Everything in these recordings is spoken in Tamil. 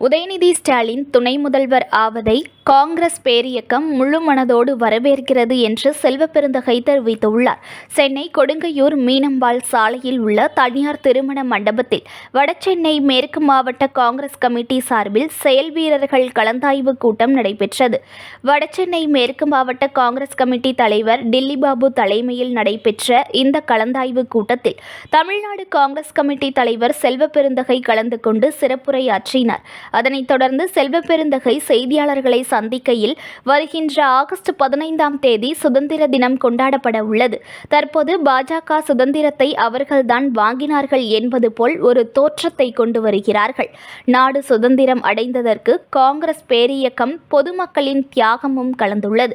உதயநிதி ஸ்டாலின் துணை முதல்வர் ஆவதை காங்கிரஸ் பேரியக்கம் முழு மனதோடு வரவேற்கிறது என்று செல்வப்பெருந்தகை தெரிவித்துள்ளார் சென்னை கொடுங்கையூர் மீனம்பாள் சாலையில் உள்ள தனியார் திருமண மண்டபத்தில் வடசென்னை மேற்கு மாவட்ட காங்கிரஸ் கமிட்டி சார்பில் செயல் வீரர்கள் கலந்தாய்வு கூட்டம் நடைபெற்றது. வடசென்னை மேற்கு மாவட்ட காங்கிரஸ் கமிட்டி தலைவர் டில்லி பாபு தலைமையில் நடைபெற்ற இந்த கலந்தாய்வு கூட்டத்தில் தமிழ்நாடு காங்கிரஸ் கமிட்டி தலைவர் செல்வப்பெருந்தகை கலந்து கொண்டு சிறப்புரையாற்றினார். அதனைத் தொடர்ந்து செல்வப்பெருந்தகை செய்தியாளர்களை சந்திக்கையில் வருகின்ற ஆகஸ்ட் பதினைந்தாம் தேதி சுதந்திர தினம் கொண்டாடப்பட உள்ளது. தற்போது பாஜக சுதந்திரத்தை அவர்கள்தான் வாங்கினார்கள் என்பது போல் ஒரு தோற்றத்தை கொண்டு வருகிறார்கள். நாடு சுதந்திரம் அடைந்ததற்கு காங்கிரஸ் பேரியக்கம் பொதுமக்களின் தியாகமும் கலந்துள்ளது.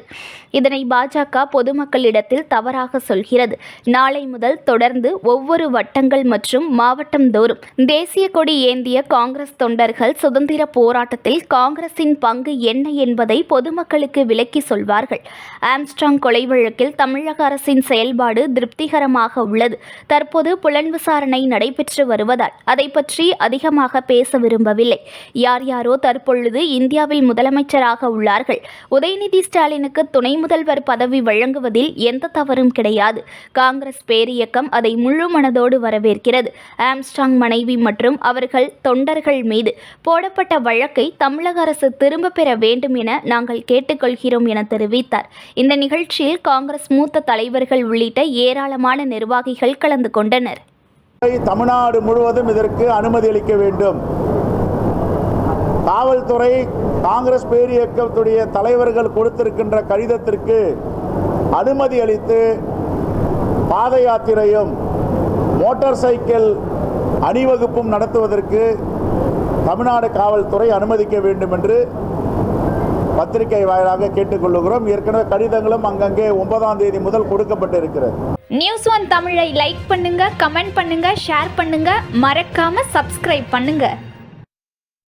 இதனை பாஜக பொதுமக்களிடத்தில் தவறாக சொல்கிறது. நாளை முதல் தொடர்ந்து ஒவ்வொரு வட்டங்கள் மற்றும் மாவட்டம் தோறும் தேசிய கொடி ஏந்திய காங்கிரஸ் தொண்டர்கள் சுதந்திர போராட்டத்தில் காங்கிரசின் பங்கு என்ன என்பதை பொதுமக்களுக்கு விளக்கி சொல்வார்கள். ஆம்ஸ்ட்ராங் கொலை வழக்கில் தமிழக அரசின் செயல்பாடு திருப்திகரமாக உள்ளது. தற்போது புலன் விசாரணை நடைபெற்று வருவதால் அதை பற்றி அதிகமாக பேச விரும்பவில்லை. யார் யாரோ தற்பொழுது இந்தியாவில் முதலமைச்சராக உள்ளார்கள். உதயநிதி ஸ்டாலினுக்கு துணை முதல்வர் பதவி வழங்குவதில் எந்த தவறும் கிடையாது. காங்கிரஸ் பேரியக்கம் அதை முழு மனதோடு வரவேற்கிறது. ஆம்ஸ்ட்ராங் மனைவி மற்றும் அவர்கள் தொண்டர்கள் மீது போடப்பட்ட வழக்கை தமிழக அரசு திரும்ப பெற வேண்டும் என நாங்கள் கேட்டுக்கொள்கிறோம் என தெரிவித்தார். இந்த நிகழ்ச்சியில் காங்கிரஸ் மூத்த தலைவர்கள் உள்ளிட்ட ஏராளமான நிர்வாகிகள் கலந்து கொண்டனர். தமிழ்நாடு முழுவதும் இதற்கு அனுமதி அளிக்க வேண்டும். காவல்துறை காங்கிரஸ் பேரியக்கத்துடைய தலைவர்கள் கொடுத்திருக்கின்ற கடிதத்திற்கு அனுமதி அளித்து பாத யாத்திரையும் மோட்டார் சைக்கிள் அணிவகுப்பும் நடத்துவதற்கு தமிழ்நாடு காவல்துறை அனுமதிக்க வேண்டும் என்று பத்திரிகை வாயிலாக கேட்டுக்கொள்ளுகிறோம். ஏற்கனவே கடிதங்களும் அங்கங்கே ஒன்பதாம் தேதி முதல் கொடுக்கப்பட்டு இருக்கிறது நியூஸ் ஒன் தமிழை லைக் பண்ணுங்க கமெண்ட் பண்ணுங்க ஷேர் பண்ணுங்க. மறக்காம சப்ஸ்கிரைப் பண்ணுங்க.